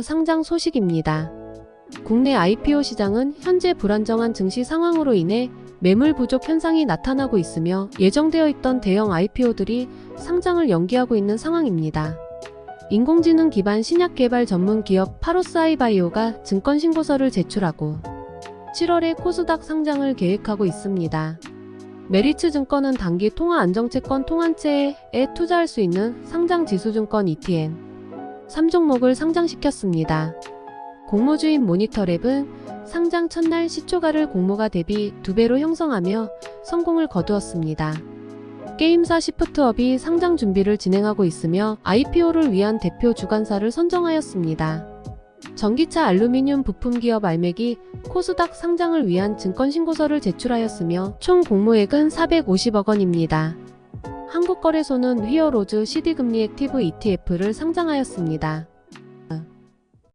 상장 소식입니다. 국내 IPO 시장은 현재 불안정한 증시 상황으로 인해 매물 부족 현상이 나타나고 있으며 예정되어 있던 대형 IPO들이 상장을 연기하고 있는 상황입니다. 인공지능 기반 신약 개발 전문 기업 파로스아이바이오가 증권 신고서를 제출하고 7월에 코스닥 상장을 계획하고 있습니다. 메리츠 증권은 단기 통화 안정채권 통한채에 투자할 수 있는 상장 지수증권 ETN 3종목을 상장시켰습니다. 공모주인 모니터랩은 상장 첫날 시초가를 공모가 대비 2배로 형성하며 성공을 거두었습니다. 게임사 시프트업이 상장 준비를 진행하고 있으며 IPO를 위한 대표 주관사를 선정하였습니다. 전기차 알루미늄 부품 기업 알맥이 코스닥 상장을 위한 증권 신고서를 제출하였으며 총 공모액은 450억 원입니다. 한국거래소는 휘어로즈 CD금리 액티브 ETF를 상장하였습니다.